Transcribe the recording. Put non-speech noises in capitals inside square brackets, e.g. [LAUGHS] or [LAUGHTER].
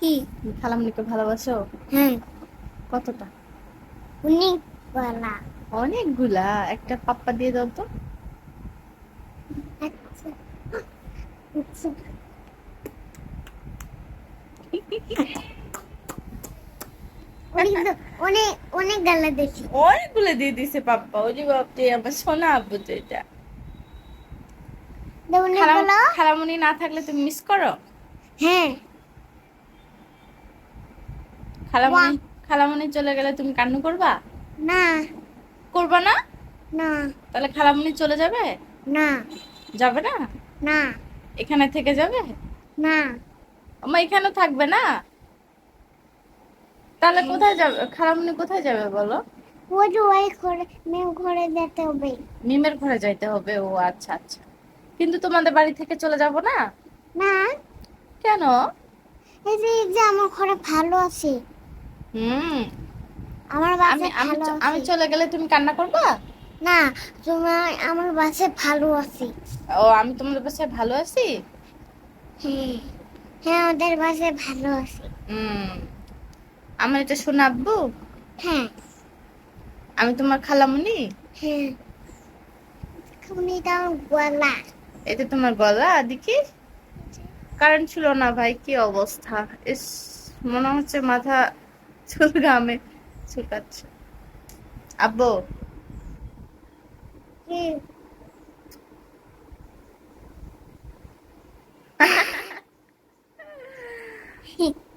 কি? তুমি খালামণিকে ভালোবাসো? হ্যাঁ কতটা? অনেক বলা অনেকগুলা? একটা পাপ্পা দিয়ে দাও তো। আচ্ছা। আচ্ছা। অনেক অনেক অনেক গালা দেখি। অনেকগুলো দিয়ে দিছে পাপ্পা। ওই যে বাপরে আমার সোনা আব্বু তো এটা। তো অনেক খালাম- বলো খালামণি না থাকলে তুমি মিস করো? হ্যাঁ। খালামণি খালামণি চলে গেলে তুমি কান্না করবা? না। করবা না? না। তাহলে খালামণি চলে যাবে? না। যাবে না? না। এখানে থেকে যাবে? না। আমার এখানে থাকবে না? তাহলে কোথায় যাবে? খালামণি কোথায় যাবে বলো? ওই ঘরে মেয়ে ঘরে যেতে হবে। মিমের ঘরে যাইতে হবে। ও আচ্ছা আচ্ছা। কিন্তু তোমাদের বাড়ি থেকে চলে যাব না? না। কেন? এই যে এই যে আমার ঘরে ভালো আছে। হুম। আমার আমি বাসে আমি আমি চলে গেলে তুমি কান্না করবা? না তোমার আমার বাসে ভালো আছে। ও আমি তোমাদের বাসায় ভালো আছি? হ্যাঁ। হ্যাঁ ওদের বাসে ভালো আছে। হুম। আমার এটা শোনাব্বু হ্যাঁ। আমি তোমার খালামণি হ্যাঁ। তুমি তো গলা। এটা তোমার গলা দেখি। কারেন্ট ছিল না ভাই কি অবস্থা? ইস মনে হচ্ছে মাথা চুল গামে শুকাচ্ছে আব্বো। হুম। [LAUGHS]